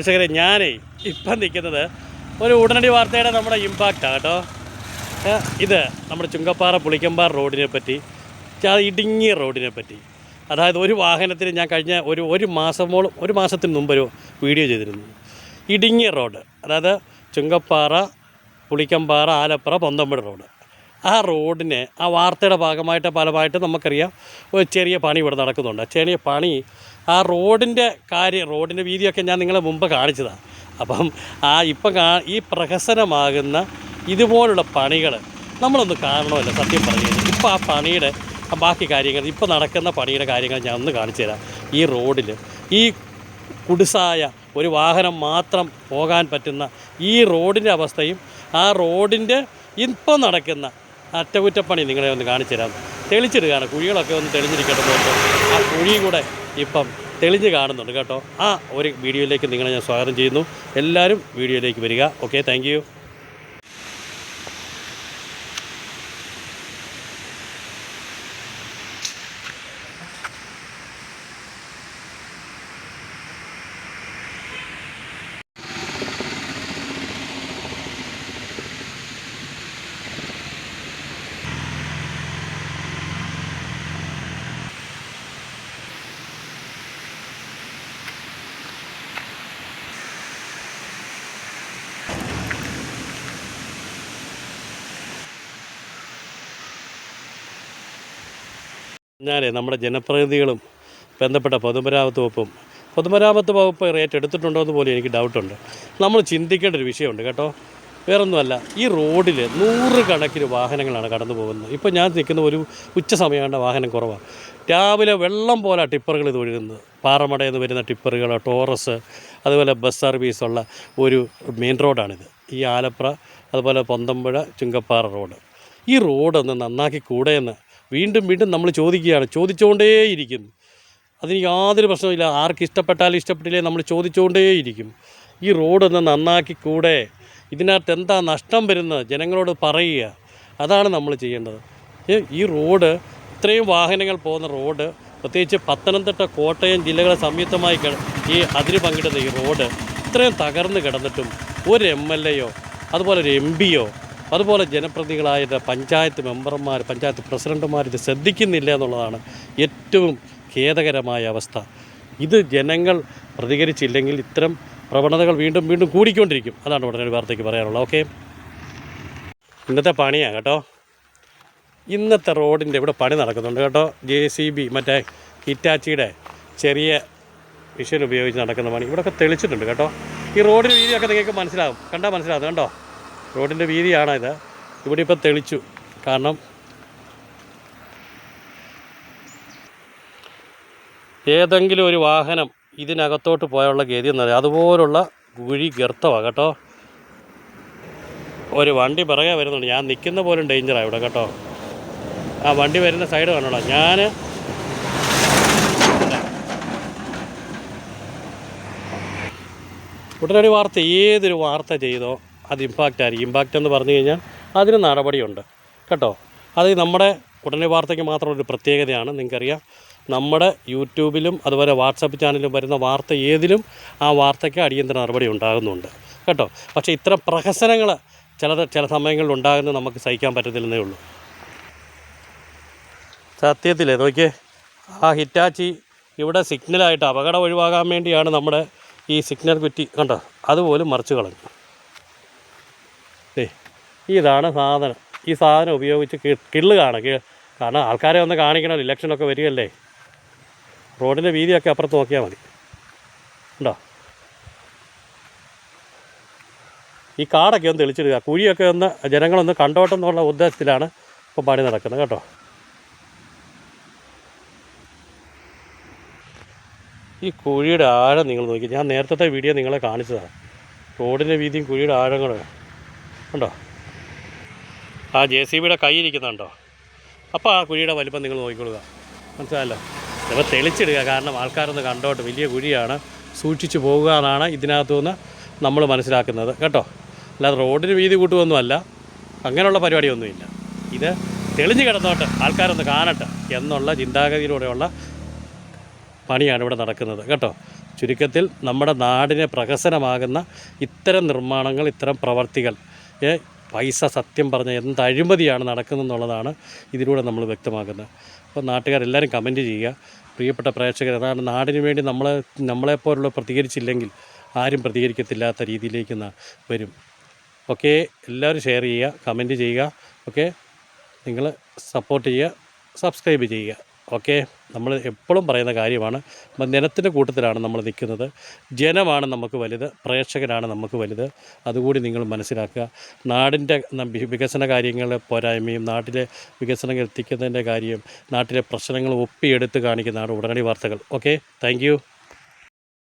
പ്രേക്ഷകരെ ഞാനേ ഇപ്പം നിൽക്കുന്നത് ഒരു ഉടനടി വാർത്തയുടെ നമ്മുടെ ഇമ്പാക്റ്റാണ് കേട്ടോ. ഇത് നമ്മുടെ ചുങ്കപ്പാറ പുളിക്കമ്പാറ റോഡിനെ പറ്റി ഇടുങ്ങിയ റോഡിനെ പറ്റി. അതായത് ഒരു വാഹനത്തിന് ഞാൻ കഴിഞ്ഞ ഒരു ഒരു മാസമോളം ഒരു മാസത്തിന് മുമ്പ് ഒരു വീഡിയോ ചെയ്തിരുന്നു. ഇടുങ്ങിയ റോഡ് അതായത് ചുങ്കപ്പാറ പുളിക്കമ്പാറ ആലപ്പുറ പൊന്തമ്പടി റോഡ്. ആ റോഡിന് ആ വാർത്തയുടെ ഭാഗമായിട്ട് ഫലമായിട്ട് നമുക്കറിയാം. ഒരു ചെറിയ പണി ഇവിടെ നടക്കുന്നുണ്ട്. ചെറിയ പണി ആ റോഡിന്റെ കാര്യം റോഡിന്റെ വീതിയൊക്കെ ഞാൻ നിങ്ങളെ മുമ്പ് കാണിച്ചതാണ് അപ്പം ആ ഇപ്പം കാ ഈ പ്രഹസനമാകുന്ന ഇതുപോലുള്ള പണികൾ നമ്മളൊന്ന് കാണണമല്ലോ സത്യം പറയുന്നത് ഇപ്പം ആ പണിയുടെ ബാക്കി കാര്യങ്ങൾ ഇപ്പം നടക്കുന്ന പണിയുടെ കാര്യങ്ങൾ ഞാൻ ഒന്ന് കാണിച്ചു തരാം. ഈ റോഡിൽ ഈ കുടിസായ ഒരു വാഹനം മാത്രം പോകാൻ പറ്റുന്ന ഈ റോഡിന്റെ അവസ്ഥയും ആ റോഡിന്റെ ഇപ്പം നടക്കുന്ന അറ്റകുറ്റപ്പണി നിങ്ങളെ ഒന്ന് കാണിച്ചു തരാം. തെളിച്ചിടുകയാണ്. കുഴികളൊക്കെ ഒന്ന് തെളിഞ്ഞിരിക്കട്ടെ നോക്കും ആ കുഴി കൂടെ ഇപ്പം തെളിഞ്ഞ് കാണുന്നുണ്ട് കേട്ടോ. ആ ഒരു വീഡിയോയിലേക്ക് നിങ്ങളെ ഞാൻ സ്വാഗതം ചെയ്യുന്നു. എല്ലാവരും വീഡിയോയിലേക്ക് വരിക. ഓക്കെ താങ്ക് ഞാനേ നമ്മുടെ ജനപ്രതിനിധികളും ബന്ധപ്പെട്ട പൊതുമരാമത്ത് വകുപ്പും പൊതുമരാമത്ത് വകുപ്പ് റേറ്റ് എടുത്തിട്ടുണ്ടോ എന്ന് പോലും എനിക്ക് ഡൗട്ടുണ്ട്. നമ്മൾ ചിന്തിക്കേണ്ട ഒരു വിഷയമുണ്ട് കേട്ടോ. വേറൊന്നുമല്ല ഈ റോഡിൽ നൂറുകണക്കിന് വാഹനങ്ങളാണ് കടന്നു പോകുന്നത്. ഇപ്പോൾ ഞാൻ നിൽക്കുന്ന ഒരു ഉച്ച സമയമാണ് വാഹനം കുറവാണ് രാവിലെ വെള്ളം പോലെ ടിപ്പറുകൾ ഇത് ഒഴുകുന്നത്. പാറമടയിൽ നിന്ന് വരുന്ന ടിപ്പറുകൾ ടോറസ് അതുപോലെ ബസ് സർവീസുള്ള ഒരു മെയിൻ റോഡാണിത്. ഈ ആലപ്ര അതുപോലെ പൊന്തമ്പുഴ ചുങ്കപ്പാറ റോഡ്. ഈ റോഡൊന്ന് നന്നാക്കി കൂടെയെന്ന് വീണ്ടും വീണ്ടും നമ്മൾ ചോദിക്കുകയാണ് ചോദിച്ചുകൊണ്ടേയിരിക്കുന്നു അതിന് യാതൊരു പ്രശ്നമില്ല ആർക്ക് ഇഷ്ടപ്പെട്ടാലും ഇഷ്ടപ്പെട്ടില്ലേ നമ്മൾ ചോദിച്ചുകൊണ്ടേയിരിക്കും. ഈ റോഡൊന്ന് നന്നാക്കി കൂടെ ഇതിനകത്ത് എന്താ നഷ്ടം വരുന്നത്? ജനങ്ങളോട് പറയുക. അതാണ് നമ്മൾ ചെയ്യേണ്ടത്. ഈ റോഡ് ഇത്രയും വാഹനങ്ങൾ പോകുന്ന റോഡ് പ്രത്യേകിച്ച് പത്തനംതിട്ട കോട്ടയം ജില്ലകളെ സംയുക്തമായി ഈ അതിര് പങ്കിടുന്ന ഈ റോഡ് ഇത്രയും തകർന്ന് കിടന്നിട്ടും ഒരു എം എൽ എയോ അതുപോലെ ഒരു എം പിയോ അതുപോലെ ജനപ്രതിനിധികളായ പഞ്ചായത്ത് മെമ്പർമാർ പഞ്ചായത്ത് പ്രസിഡന്റുമാർ ഇത് ശ്രദ്ധിക്കുന്നില്ല എന്നുള്ളതാണ് ഏറ്റവും ഖേദകരമായ അവസ്ഥ. ഇത് ജനങ്ങൾ പ്രതികരിച്ചില്ലെങ്കിൽ ഇത്തരം പ്രവണതകൾ വീണ്ടും വീണ്ടും കൂടിക്കൊണ്ടിരിക്കും. അതാണ് ഉടനെ വാർത്തയ്ക്ക് പറയാനുള്ളത്. ഓക്കെ. ഇന്നത്തെ പണിയാണ് കേട്ടോ. ഇന്നത്തെ റോഡിന്റെ ഇവിടെ പണി നടക്കുന്നുണ്ട് കേട്ടോ. ജെ സി ബി മറ്റേ ഹിറ്റാച്ചിയുടെ ചെറിയ മിഷീൻ ഉപയോഗിച്ച് നടക്കുന്ന പണി. ഇവിടെയൊക്കെ തെളിച്ചിട്ടുണ്ട് കേട്ടോ. ഈ റോഡിന്റെ രീതിയൊക്കെ നിങ്ങൾക്ക് മനസ്സിലാകും കണ്ടാൽ മനസ്സിലാകും കണ്ടോ? റോഡിന്റെ വീതിയാണ് ഇത്. ഇവിടെ ഇപ്പം തെളിച്ചു. കാരണം ഏതെങ്കിലും ഒരു വാഹനം ഇതിനകത്തോട്ട് പോയുള്ള ഗതി എന്നത് അതുപോലുള്ള കുഴി ഗർത്തമാണ് കേട്ടോ. ഒരു വണ്ടി പിറകെ വരുന്നുണ്ട്. ഞാൻ നിൽക്കുന്ന പോലും ഡേഞ്ചറാണ് ഇവിടെ കേട്ടോ. ആ വണ്ടി വരുന്ന സൈഡ് കാണണം? ഞാൻ ഉടനടി വാർത്ത ഏതൊരു വാർത്ത ചെയ്തോ? അത് ഇമ്പാക്റ്റ് ആയിരിക്കും. ഇമ്പാക്റ്റ് എന്ന് പറഞ്ഞു കഴിഞ്ഞാൽ അതിന് നടപടിയുണ്ട്. കേട്ടോ? അത് നമ്മുടെ ഉടനെ വാർത്തയ്ക്ക് മാത്രം ഒരു പ്രത്യേകതയാണ്. നിങ്ങൾക്കറിയാം നമ്മുടെ യൂട്യൂബിലും അതുപോലെ വാട്സപ്പ് ചാനലിലും വരുന്ന വാർത്ത ഏതിലും ആ വാർത്തയ്ക്ക് അടിയന്തര നടപടി ഉണ്ടാകുന്നുണ്ട്. കേട്ടോ? പക്ഷേ ഇത്തരം പ്രഹസനങ്ങൾ ചില ചില സമയങ്ങളിൽ ഉണ്ടാകുന്നത് നമുക്ക് സഹിക്കാൻ പറ്റത്തില്ലെന്നേ ഉള്ളൂ. സത്യത്തിലേ നോക്കിയേ ആ ഹിറ്റാച്ചി ഇവിടെ സിഗ്നലായിട്ട് അപകടം ഒഴിവാകാൻ വേണ്ടിയാണ് നമ്മുടെ ഈ സിഗ്നൽ കുറ്റി കണ്ടോ? അതുപോലും മറിച്ച് കളഞ്ഞു. ഇതാണ് സാധനം. ഈ സാധനം ഉപയോഗിച്ച് കിള്ളുകയാണ് കാരണം ആൾക്കാരെ ഒന്ന് കാണിക്കണം ഇലക്ഷനൊക്കെ വരികയല്ലേ. റോഡിന്റെ വീതിയൊക്കെ അപ്പുറത്ത് നോക്കിയാൽ മതി. ഉണ്ടോ? ഈ കാടൊക്കെ ഒന്ന് തെളിച്ചിടുക. കുഴിയൊക്കെ ഒന്ന് ജനങ്ങളൊന്ന് കണ്ടോട്ടം എന്നുള്ള ഉദ്ദേശത്തിലാണ് ഇപ്പോൾ പണി നടക്കുന്നത് കേട്ടോ. ഈ കുഴിയുടെ ആഴം നിങ്ങൾ നോക്കി. ഞാൻ നേരത്തെ വീഡിയോ നിങ്ങളെ കാണിച്ചതാണ്. റോഡിന്റെ വീതിയും കുഴിയുടെ ആഴങ്ങളും. ഉണ്ടോ? ആ ജെ സി ബിയുടെ കൈ ഇരിക്കുന്നുണ്ടോ അപ്പോൾ ആ കുഴിയുടെ വലിപ്പം നിങ്ങൾ നോക്കിക്കൊള്ളുക. മനസ്സിലായല്ലോ? അപ്പോൾ തെളിച്ചിടുക. കാരണം ആൾക്കാരൊന്ന് കണ്ടോട്ട്. വലിയ കുഴിയാണ്. സൂക്ഷിച്ചു പോകുക എന്നാണ് ഇതിനകത്തുനിന്ന് നമ്മൾ മനസ്സിലാക്കുന്നത്. കേട്ടോ? അല്ലാതെ റോഡിന് വീതി കൂട്ടുമൊന്നുമല്ല അങ്ങനെയുള്ള പരിപാടിയൊന്നുമില്ല. ഇത് തെളിഞ്ഞു കിടന്നോട്ട്. ആൾക്കാരൊന്ന് കാണട്ടെ എന്നുള്ള ചിന്താഗതിയിലൂടെയുള്ള പണിയാണ് ഇവിടെ നടക്കുന്നത്. കേട്ടോ? ചുരുക്കത്തിൽ നമ്മുടെ നാടിനെ പ്രഹസനമാകുന്ന ഇത്തരം നിർമ്മാണങ്ങൾ ഇത്തരം പ്രവർത്തികൾ പൈസ സത്യം പറഞ്ഞ എന്ത് അഴിമതിയാണ് നടക്കുന്നതെന്നുള്ളതാണ് ഇതിലൂടെ നമ്മൾ വ്യക്തമാക്കുന്നത്. അപ്പോൾ നാട്ടുകാരെല്ലാവരും കമന്റ് ചെയ്യുക. പ്രിയപ്പെട്ട പ്രേക്ഷകർ അതാണ് നാടിന് വേണ്ടി നമ്മളെ നമ്മളെപ്പോലുള്ള പ്രതികരിച്ചില്ലെങ്കിൽ ആരും പ്രതികരിക്കത്തില്ലാത്ത രീതിയിലേക്ക് വരും. ഓക്കെ എല്ലാവരും ഷെയർ ചെയ്യുക കമന്റ് ചെയ്യുക. ഓക്കെ നിങ്ങൾ സപ്പോർട്ട് ചെയ്യുക സബ്സ്ക്രൈബ് ചെയ്യുക. ഓക്കെ. നമ്മൾ എപ്പോഴും പറയുന്ന കാര്യമാണ് ജനത്തിന്റെ കൂട്ടത്തിലാണ് നമ്മൾ നിൽക്കുന്നത്. ജനമാണ് നമുക്ക് വലുത് പ്രേക്ഷകരാണ് നമുക്ക് വലുത്. അതുകൂടി നിങ്ങൾ മനസ്സിലാക്കുക. നാടിന്റെ വികസന കാര്യങ്ങൾ പോരായ്മയും നാട്ടിലെ വികസനം എത്തിക്കുന്നതിന്റെ കാര്യം നാട്ടിലെ പ്രശ്നങ്ങൾ ഒപ്പിയെടുത്ത് കാണിക്കുന്നതാണ് ഉടനടി വാർത്തകൾ. Okay thank